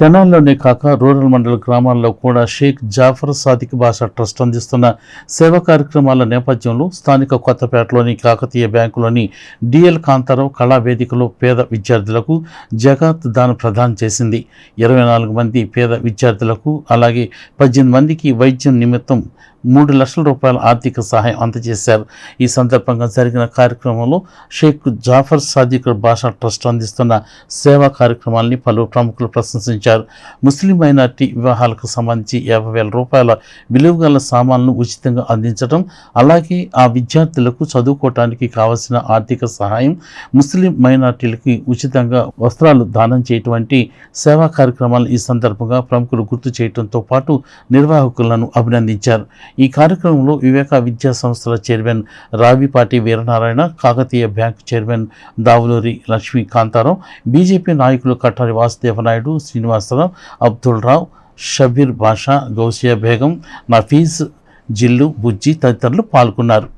తెనాల్లోనే కాక రూరల్ మండల గ్రామాల్లో కూడా షేక్ జాఫర్ సాదిక్ భాషా ట్రస్ట్ అందిస్తున్న సేవా కార్యక్రమాల నేపథ్యంలో స్థానిక కొత్తపేటలోని కాకతీయ బ్యాంకులోని డిఎల్ కాంతారావు కళా వేదికలో పేద విద్యార్థులకు జగాత్ దాన ప్రదానం చేసింది. ఇరవై నాలుగు మంది పేద విద్యార్థులకు అలాగే పద్దెనిమిది మందికి వైద్యం నిమిత్తం మూడు లక్షల రూపాయల ఆర్థిక సహాయం అందజేశారు. ఈ సందర్భంగా జరిగిన కార్యక్రమంలో షేక్ జాఫర్ సాదిక్ భాషా ట్రస్ట్ అందిస్తున్న సేవా కార్యక్రమాల్ని పలు ప్రముఖులు ప్రశంసించారు. ముస్లిం మైనార్టీ వివాహాలకు సంబంధించి యాభై వేల రూపాయల విలువగల సామాన్లను ఉచితంగా అందించడం అలాగే ఆ విద్యార్థులకు చదువుకోవటానికి కావలసిన ఆర్థిక సహాయం ముస్లిం మైనార్టీలకి ఉచితంగా వస్త్రాలు దానం చేయటువంటి సేవా కార్యక్రమాలు ఈ సందర్భంగా ప్రముఖులు గుర్తు చేయడంతో పాటు నిర్వాహకులను అభినందించారు. ఈ కార్యక్రమంలో వివేక విద్యా సంస్థల chairman Ravipati Veeranarayana Kakatiya bank chairman Davuluri Lakshmi Kantharao BJP నాయకులు కట్టారి వాసుదేవనాయుడు శ్రీనివాసరావు అబ్దుల్ రావు షబీర్ బాషా గౌసియా బేగం నఫీజ్ జిల్లు బుజ్జి తదితరులు పాల్గొన్నారు.